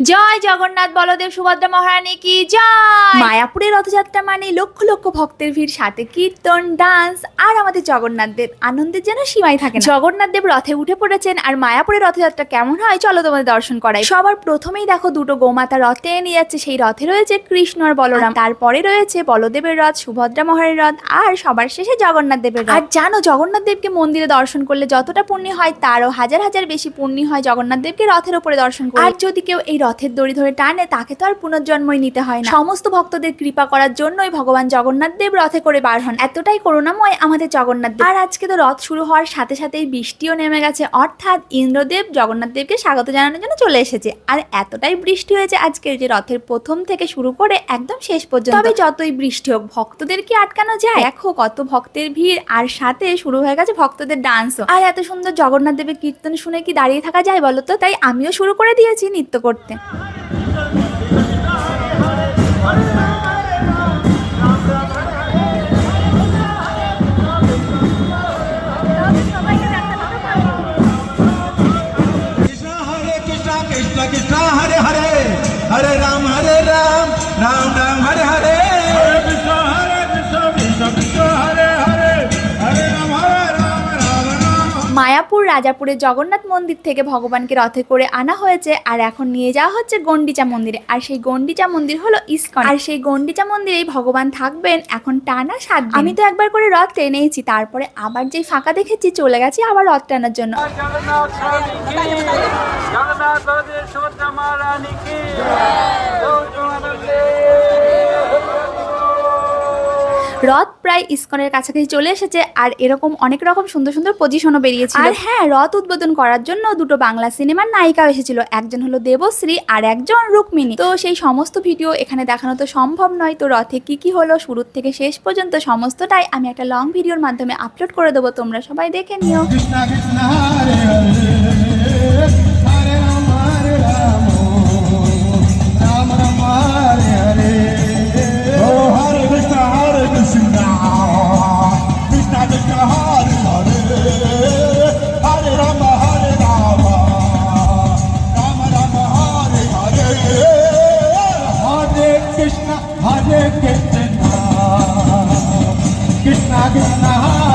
জয় জগন্নাথ বলদেব সুভদ্রা মহারানী কি জয়? মায়াপুরের রথযাত্রা মানে লক্ষ লক্ষ ভক্তের ভিড় সাথে কীর্তন ডান্স আর আমাদের জগন্নাথ দেব। আনন্দের যেন সীমাই থাকে জগন্নাথ দেব রথে উঠে পড়েছেন আর মায়াপুরের রথযাত্রা কেমন হয় চলো তোমাদের দর্শন করাই। সবার প্রথমেই দেখো দুটো গোমাতা রথে নিয়ে যাচ্ছে সেই রথে রয়েছে কৃষ্ণ আর বলরাম। তারপরে রয়েছে বলদেবের রথ সুভদ্রা মহারানীর রথ আর সবার শেষে জগন্নাথ দেবের রথ। আর জানো জগন্নাথ দেবকে মন্দিরে দর্শন করলে যতটা পুণ্য হয় তারও হাজার হাজার বেশি পুণ্য হয় জগন্নাথ দেবকে রথের উপরে দর্শন করে। আর যদি কেউ এই রথের দড়ি ধরে টানে, তাকে তো আর পুনর্জন্মই নিতে হয় না। সমস্ত ভক্তদের কৃপা করার জন্যই ভগবান জগন্নাথ দেব রথে করে বার হন। এতটাই করুণাময় আমাদের জগন্নাথ দেব। আর আজকে তো রথ শুরু হওয়ার সাথে সাথেই বৃষ্টিও নেমে গেছে। অর্থাৎ ইন্দ্রদেব জগন্নাথ দেবকে স্বাগত জানানোর জন্য চলে এসেছে। আর এতটাই বৃষ্টি হয়েছে আজকের যে রথের প্রথম থেকে শুরু করে একদম শেষ পর্যন্ত। তবে যতই বৃষ্টি হোক, ভক্তদের কি আটকানো যায়? দেখো কত ভক্তের ভিড়। আর সাথে শুরু হয়ে গেছে ভক্তদের ডান্সও। আর এত সুন্দর জগন্নাথ দেবের কীর্তন শুনে কি দাঁড়িয়ে থাকা যায় বলো তো? তাই আমিও শুরু করে দিয়েছি নৃত্য করতে। কৃষ্ণ কৃষ্ণ হরে হরে। রাজাপুরের জগন্নাথ মন্দির থেকে ভগবানকে রথে করে আনা হয়েছে, আর এখন নিয়ে যাওয়া হচ্ছে গন্ডিচা মন্দিরে। আর সেই গন্ডিচা মন্দির হলো ইস্কন। আর সেই গন্ডিচা মন্দিরেই ভগবান থাকবেন এখন টানা সাত। আমি তো একবার করে রথ টেনেছি, তারপরে আবার যেই ফাঁকা দেখেছি, চলে গেছি আবার রথ টানার জন্য। জগন্নাথ রথ প্রায় ইস্কনের কাছাকাছি চলে এসেছে আর এরকম অনেক রকম সুন্দর সুন্দর পজিশনও বেরিয়েছিল। আর হ্যাঁ রথ উদ্বোধন করার জন্য দুটো বাংলা সিনেমার নায়িকাও এসেছিল। একজন হলো দেবশ্রী আর একজন রুক্মিণী। তো সেই সমস্ত ভিডিও এখানে দেখানো তো সম্ভব নয়। তো রথে কি কি হলো শুরুর থেকে শেষ পর্যন্ত সমস্তটাই আমি একটা লং ভিডিওর মাধ্যমে আপলোড করে দেবো। তোমরা সবাই দেখে নিও। Krishna heart.